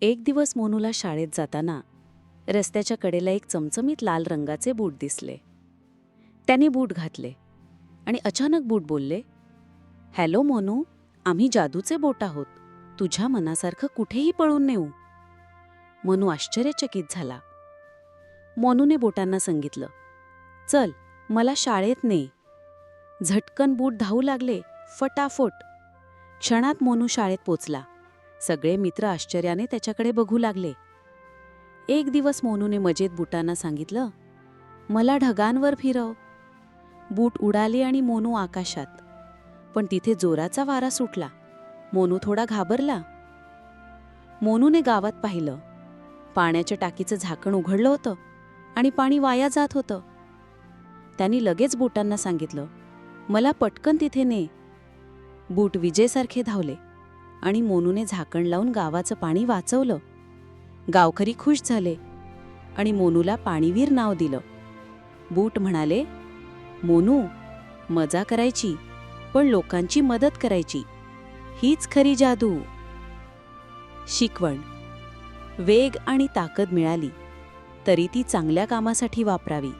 एक दिवस मोनूला शाळेत जाताना रस्त्याच्या कडेला एक चमचमीत लाल रंगाचे बूट दिसले. त्याने बूट घातले आणि अचानक बूट बोलले हॅलो मोनू आम्ही जादूचे बोट आहोत. तुझ्या मनासारखं कुठेही पळून नेऊ. मनू आश्चर्यचकित झाला. मोनूने बोटांना सांगितलं चल मला शाळेत ने. झटकन बूट धावू लागले फटाफट. क्षणात मोनू शाळेत पोचला. सगळे मित्र आश्चर्याने त्याच्याकडे बघू लागले. एक दिवस मोनूने मजेत बुटांना सांगितलं मला ढगांवर फिरव. बूट उडाले आणि मोनू आकाशात. पण तिथे जोराचा वारा सुटला. मोनू थोडा घाबरला. मोनूने गावात पाहिलं. पाण्याच्या टाकीचं झाकण उघडलं होतं आणि पाणी वाया जात होतं. त्यांनी लगेच बुटांना सांगितलं मला पटकन तिथे ने. बूट विजेसारखे धावले. आणि मोनूने झाकण लावून गावाचं पाणी वाचवलं. गावकरी खुश झाले आणि मोनूला पाणीवीर नाव दिलं. बूट म्हणाले मोनू मजा करायची पण लोकांची मदत करायची. हीच खरी जादू. शिकवण. वेग आणि ताकद मिळाली तरी ती चांगल्या कामासाठी वापरावी.